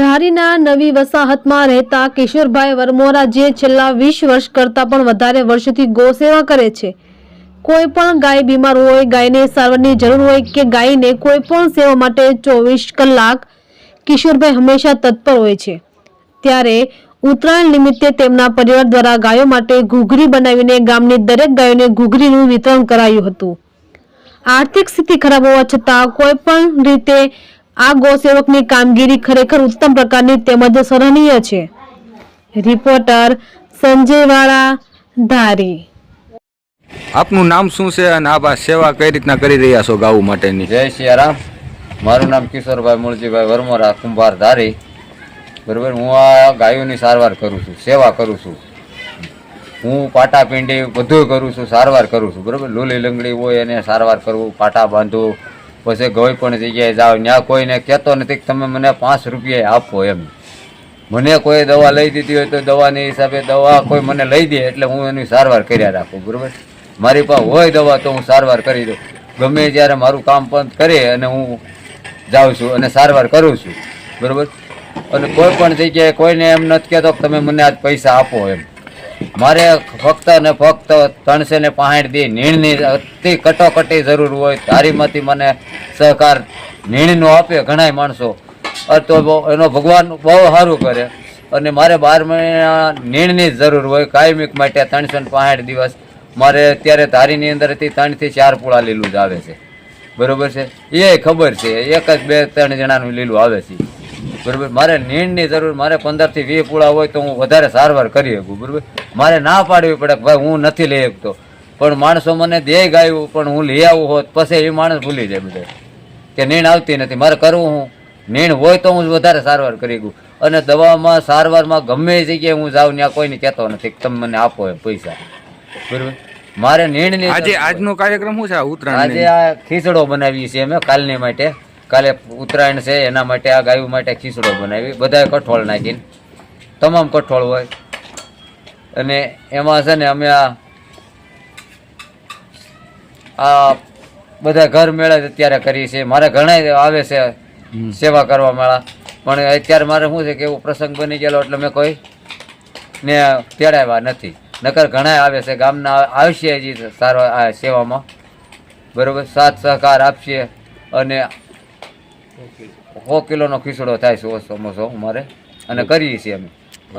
ધારીના નવી વસાહતમાં રહેતા કિશોરભાઈ વરમોરા જે છેલ્લા વીસ વર્ષ કરતાં પણ વધારે વર્ષોથી ગૌસેવા કરે છે. કોઈ પણ ગાય બીમાર હોય, ગાયને સારવારની જરૂર હોય કે ગાયને કોઈ પણ સેવા માટે ચોવીસ કલાક કિશોરભાઈ હંમેશા તત્પર હોય છે. ત્યારે ઉત્તરાયણ નિમિત્તે તેમના પરિવાર દ્વારા ગાયો માટે ઘૂઘરી બનાવીને ગામની દરેક ગાયોને ઘૂઘરીનું વિતરણ કરાયું હતું. આર્થિક સ્થિતિ ખરાબ હોવા છતાં કોઈ પણ રીતે આ ગૌસેવકની કામગીરી ખરેખર ઉત્તમ પ્રકારની તેમજ સરાહનીય છે. રિપોર્ટર સંજયવાળા ધારી. આપનું નામ શું છે અને આપ આ સેવા કઈ રીતના કરી રહ્યા છો ગાઉ માટેની? જય સિયારામ. મારું નામ કિશોરભાઈ મૂળજીભાઈ વરમોરા કુંભાર ધારી. બરાબર હું આ ગાયોની સારવાર કરું છું સેવા કરું છું. હું પાટા પિંડી બધું કરું છું સારવાર કરું છું બરાબર? લોલી લંગડી હોય એને સારવાર કરવું પાટા બાંધવું પછી કોઈ પણ જગ્યાએ જાઓ. ત્યાં કોઈને કહેતો નથી કે તમે મને પાંચ રૂપિયા આપો એમ. મને કોઈ દવા લઈ દીધી હોય તો દવાની હિસાબે દવા કોઈ મને લઈ દે એટલે હું એની સારવાર કર્યા રાખું, બરાબર? મારી પાસે હોય દવા તો હું સારવાર કરી દઉં. ગમે જ્યારે મારું કામ પણ કરે અને હું જાઉં છું અને સારવાર કરું છું, બરાબર? અને કોઈ પણ જગ્યાએ કોઈને એમ નથી કહેતો કે તમે મને આજ પૈસા આપો એમ. મારે ફક્ત ને ફક્ત ત્રણસો ને પાંઠ દી નીણની અતિ કટોકટી જરૂર હોય ધારીમાંથી મને સહકાર નીણનો આપે ઘણાય માણસો. તો એનો ભગવાન બહુ સારું કરે. અને મારે બાર મહિના નીણની જ જરૂર હોય, કાયમિક માટે ત્રણસો ને પાંઠ દિવસ. મારે અત્યારે ધારીની અંદરથી ત્રણથી ચાર પૂળા લીલું જ આવે છે. બરોબર છે? એ ખબર છે, એક જ બે ત્રણ જણાનું લીલું આવે છે. બરોબર? મારે નીણની જરૂર મારે પંદરથી વીસ પૂળા હોય તો હું વધારે સારવાર કરી શકું બરોબર? મારે ના પાડવી પડે ભાઈ હું નથી લઈ શકતો. પણ માણસો મને દે ગાયું પણ હું લઈ આવું હોત પછી એ માણસ ભૂલી જાય બધે. કે નીણ આવતી નથી મારે કરવું હું? નીણ હોય તો હું વધારે સારવાર કરી શકું. અને દવામાં સારવારમાં ગમે એ જગ્યાએ હું જાઉં ત્યાં કોઈને કહેતો નથી તમે મને આપો એમ પૈસા. બરોબર? મારે નીણની આજે આજનો કાર્યક્રમ શું છે? ઉત્તરાયણ આજે આ ખીચડો બનાવીએ છીએ અમે કાલની માટે. કાલે ઉત્તરાયણ છે એના માટે આ ગાયું માટે ખીચડો બનાવી. બધાએ કઠોળ નાખીને. તમામ કઠોળ હોય. અને એમાં છે ને અમે આ આ બધા ઘર મેળે અત્યારે કરીએ છીએ. મારે ઘણા આવે છે સેવા કરવા મેળા. પણ અત્યારે મારે શું છે કે એવો પ્રસંગ બની ગયેલો એટલે મેં કોઈ ને તેડાવ્યા નથી. નકર ઘણા આવે છે. ગામના આવશે હજી સારો આ સેવામાં. બરોબર? સાથ સહકાર આપશે. અને સો કિલોનો ખીચડો થાય છે સમોસો અમારે. અને કરીએ છીએ અમે.